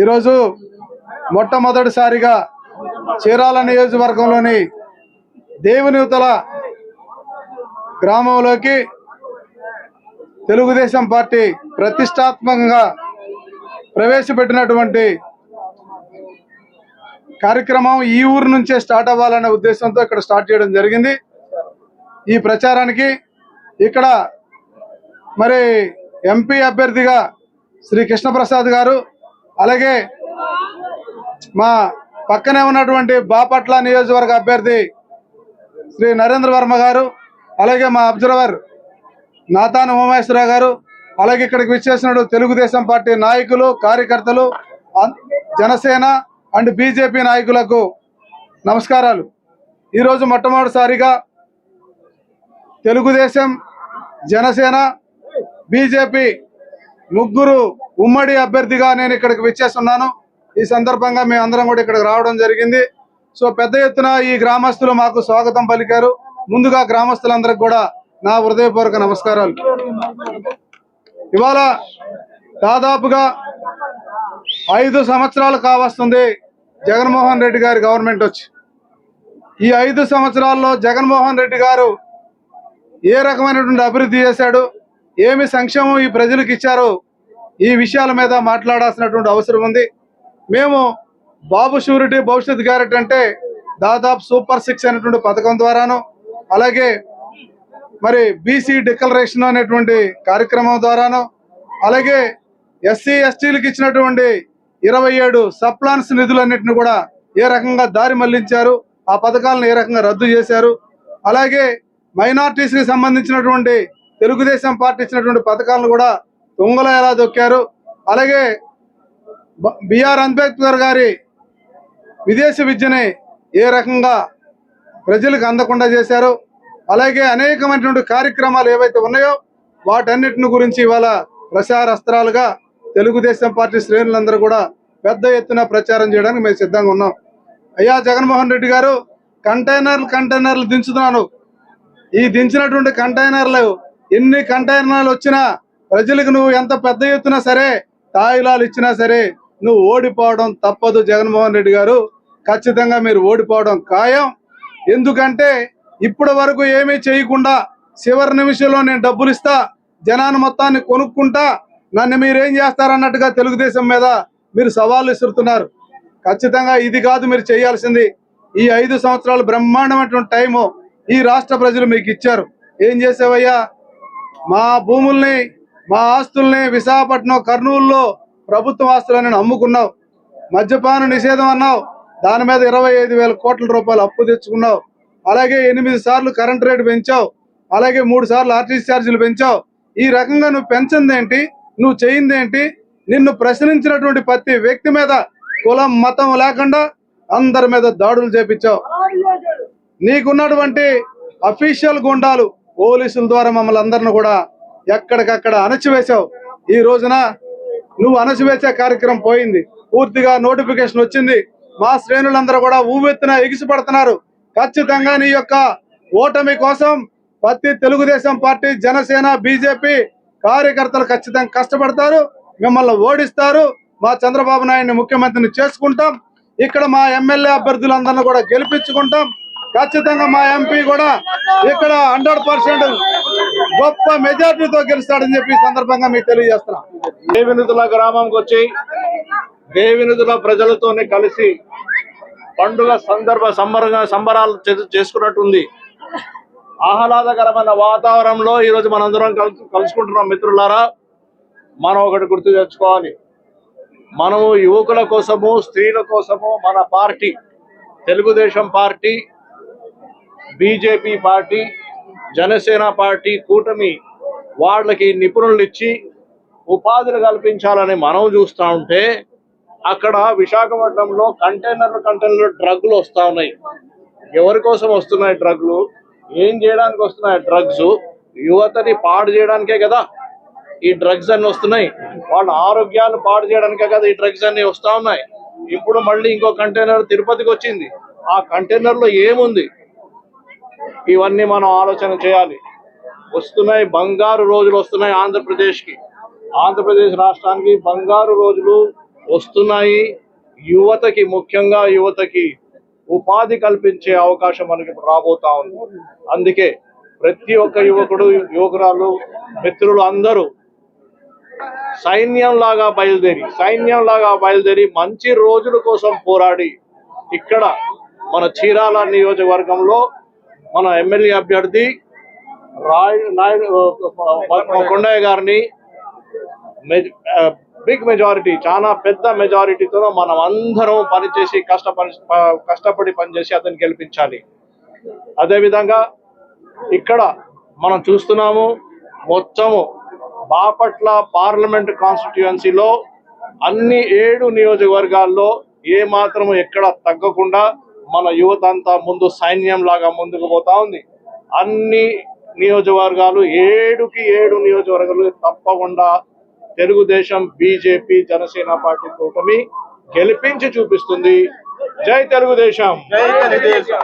ఈరోజు మొట్టమొదటిసారిగా చీరాల నియోజకవర్గంలోని దేవునివతల గ్రామంలోకి తెలుగుదేశం పార్టీ ప్రతిష్టాత్మకంగా ప్రవేశపెట్టినటువంటి కార్యక్రమం ఈ ఊరు నుంచే స్టార్ట్ అవ్వాలనే ఉద్దేశంతో ఇక్కడ స్టార్ట్ చేయడం జరిగింది. ఈ ప్రచారానికి ఇక్కడ మరి ఎంపీ అభ్యర్థిగా శ్రీ కృష్ణప్రసాద్ గారు అలాగే మా పక్కనే ఉన్నటువంటి బాపట్ల నియోజకవర్గ అభ్యర్థి శ్రీ నరేంద్ర వర్మ గారు అలాగే మా అబ్జర్వర్ నాతాన ఉమేశ్వరరావు గారు అలాగే ఇక్కడికి విచ్చేసిన తెలుగుదేశం పార్టీ నాయకులు కార్యకర్తలు జనసేన అండ్ బీజేపీ నాయకులకు నమస్కారాలు. ఈరోజు మొట్టమొదటిసారిగా తెలుగుదేశం జనసేన బీజేపీ ముగ్గురు ఉమ్మడి అభ్యర్థిగా నేను ఇక్కడికి విచ్చేస్తున్నాను. ఈ సందర్భంగా మేము అందరం కూడా ఇక్కడికి రావడం జరిగింది. సో పెద్ద ఎత్తున ఈ గ్రామస్తులు మాకు స్వాగతం పలికారు. ముందుగా గ్రామస్తులందరికి కూడా నా హృదయపూర్వక నమస్కారాలు. ఇవాళ దాదాపుగా ఐదు సంవత్సరాలు కావస్తుంది జగన్మోహన్ రెడ్డి గారి గవర్నమెంట్ వచ్చి. ఈ ఐదు సంవత్సరాల్లో జగన్మోహన్ రెడ్డి గారు ఏ రకమైనటువంటి అభివృద్ధి చేశాడు? ఏమి సంక్షేమం ఈ ప్రజలకు ఇచ్చారో ఈ విషయాల మీద మాట్లాడాల్సినటువంటి అవసరం ఉంది. మేము బాబు షూరిటీ భవిష్యత్ గ్యారెంటీ అంటే దాదాపు సూపర్ సిక్స్ అనేటువంటి పథకం ద్వారాను అలాగే మరి బీసీ డిక్లరేషన్ అనేటువంటి కార్యక్రమం ద్వారాను అలాగే ఎస్సీ ఎస్టీలకు ఇచ్చినటువంటి ఇరవై ఏడు సప్లాన్స్ నిధులన్నింటిని కూడా ఏ రకంగా దారి మళ్ళించారు ఆ పథకాలను ఏ రకంగా రద్దు చేశారు అలాగే మైనార్టీస్కి సంబంధించినటువంటి తెలుగుదేశం పార్టీ ఇచ్చినటువంటి పథకాలను కూడా తుంగలో ఎలా దొక్కారు? అలాగే బ- బిఆర్ అంబేద్కర్ గారి విదేశీ విద్యని ఏ రకంగా ప్రజలకు అందకుండా చేశారు? అలాగే అనేకమైనటువంటి కార్యక్రమాలు ఏవైతే ఉన్నాయో వాటన్నిటిని గురించి ఇవాళ ప్రచార అస్త్రాలుగా తెలుగుదేశం పార్టీ శ్రేణులందరూ కూడా పెద్ద ఎత్తున ప్రచారం చేయడానికి మేము సిద్ధంగా ఉన్నాం. అయ్యా జగన్మోహన్ రెడ్డి గారు కంటైనర్లు కంటైనర్లు దించుతున్నాను. ఈ దించినటువంటి కంటైనర్లు ఎన్ని కంటైనర్లు వచ్చినా ప్రజలకు నువ్వు ఎంత పెద్ద ఎత్తున సరే తాయిలాలు ఇచ్చినా సరే నువ్వు ఓడిపోవడం తప్పదు జగన్మోహన్ రెడ్డి గారు. ఖచ్చితంగా మీరు ఓడిపోవడం ఖాయం. ఎందుకంటే ఇప్పటి వరకు ఏమీ చేయకుండా చివరి నిమిషంలో నేను డబ్బులు ఇస్తా జనాన్ని మొత్తాన్ని కొనుక్కుంటా నన్ను మీరేం చేస్తారన్నట్టుగా తెలుగుదేశం మీద మీరు సవాళ్ళు ఇస్తున్నారు ఖచ్చితంగా ఇది కాదు మీరు చేయాల్సింది ఈ ఐదు సంవత్సరాలు బ్రహ్మాండమైనటువంటి టైము ఈ రాష్ట్ర ప్రజలు మీకు ఇచ్చారు. ఏం చేసేవయ్యా? మా భూముల్ని మా ఆస్తుల్ని విశాఖపట్నం కర్నూలులో ప్రభుత్వ ఆస్తులని అమ్ముకున్నావు. మద్యపాన నిషేధం అన్నావు. దాని మీద ఇరవై ఐదు వేల కోట్ల రూపాయలు అప్పు తెచ్చుకున్నావు. అలాగే ఎనిమిది సార్లు కరెంట్ రేటు పెంచావు. అలాగే మూడు సార్లు ఆర్టీసీ ఛార్జీలు పెంచావు. ఈ రకంగా నువ్వు పెంచిందేంటి? నువ్వు చేయిందేంటి? నిన్ను ప్రశ్నించినటువంటి ప్రతి వ్యక్తి మీద కులం మతం లేకుండా అందరి మీద దాడులు చేపించావు. నీకున్నటువంటి అఫీషియల్ గుండాలు పోలీసుల ద్వారా మమ్మల్ని అందరిని కూడా ఎక్కడికక్కడ అణచివేశావు. ఈ రోజున నువ్వు అణచివేసే కార్యక్రమం పోయింది. పూర్తిగా నోటిఫికేషన్ వచ్చింది. మా శ్రేణులందరూ కూడా ఊవెత్తున ఎగిసిపడుతున్నారు. ఖచ్చితంగా నీ యొక్క ఓటమి కోసం ప్రతి తెలుగుదేశం పార్టీ జనసేన బీజేపీ కార్యకర్తలు ఖచ్చితంగా కష్టపడతారు మిమ్మల్ని ఓడిస్తారు. మా చంద్రబాబు నాయుడిని ముఖ్యమంత్రిని చేసుకుంటాం. ఇక్కడ మా ఎమ్మెల్యే అభ్యర్థులందరినీ కూడా గెలిపించుకుంటాం. ఖచ్చితంగా మా ఎంపీ కూడా ఇక్కడ హండ్రెడ్ పర్సెంట్ గొప్ప మెజార్టీతో గెలుస్తాడని చెప్పి సందర్భంగా మీకు తెలియజేస్తున్నాం. దేవినిధుల గ్రామంకి వచ్చి దేవినిధుల ప్రజలతోనే కలిసి పండుగ సందర్భ సంబరంగా సంబరాలు చే- చేసుకున్నట్టుంది. ఆహ్లాదకరమైన వాతావరణంలో ఈరోజు మనందరం కలుసు కలుసుకుంటున్నాం మిత్రులారా. మనం ఒకటి గుర్తు తెచ్చుకోవాలి. మనము యువకుల కోసము స్త్రీల కోసము మన party Telugu Desam party BJP party Janasena party కూటమి వాళ్ళకి నిపుణులు ఇచ్చి ఉపాధులు కల్పించాలని మనం చూస్తూ ఉంటే అక్కడ విశాఖపట్నంలో కంటైనర్లు కంటైనర్లు డ్రగ్లు వస్తూ ఉన్నాయి. ఎవరి కోసం వస్తున్నాయి డ్రగ్లు? ఏం చేయడానికి వస్తున్నాయి డ్రగ్స్? యువతని పాడు చేయడానికే కదా ఈ డ్రగ్స్ అన్ని వస్తున్నాయి. వాళ్ళ ఆరోగ్యాన్ని పాడు చేయడానికే కదా ఈ డ్రగ్స్ అన్ని వస్తూ ఉన్నాయి. ఇప్పుడు మళ్ళీ ఇంకో కంటైనర్ తిరుపతికి వచ్చింది. ఆ కంటైనర్లో ఏముంది? ఇవన్నీ మనం ఆలోచన చేయాలి. వస్తున్నాయి బంగారు రోజులు వస్తున్నాయి ఆంధ్రప్రదేశ్కి ఆంధ్రప్రదేశ్ రాష్ట్రానికి బంగారు రోజులు వస్తున్నాయి. యువతకి ముఖ్యంగా యువతకి ఉపాధి కల్పించే అవకాశం మనకి రాబోతా ఉంది. అందుకే ప్రతి ఒక్క యువకుడు యువకురాలు మిత్రులు అందరూ సైన్యం లాగా బయలుదేరి సైన్యం లాగా బయలుదేరి మంచి రోజుల కోసం పోరాడి ఇక్కడ మన చీరాల నియోజకవర్గంలో మన ఎమ్మెల్యే అభ్యర్థి రాయ్ నాయుడు కొండయ్య గారిని బిగ్ మెజారిటీ చాలా పెద్ద మెజారిటీతో మనం అందరం పనిచేసి కష్టపడి కష్టపడి పనిచేసి అతన్ని గెలిపించాలి. అదేవిధంగా ఇక్కడ మనం చూస్తున్నాము మొత్తము బాపట్ల పార్లమెంట్ కాన్స్టిట్యుయెన్సీలో అన్ని ఏడు నియోజకవర్గాల్లో ఏ మాత్రము ఎక్కడ తగ్గకుండా మన యువత అంతా ముందు సైన్యం లాగా ముందుకు పోతా ఉంది. అన్ని నియోజకవర్గాలు ఏడుకి ఏడు నియోజకవర్గాలు తప్పకుండా తెలుగుదేశం బీజేపీ జనసేన పార్టీ కూటమి గెలిపించి చూపిస్తుంది. జై తెలుగుదేశం! జై తెలుగుదేశం!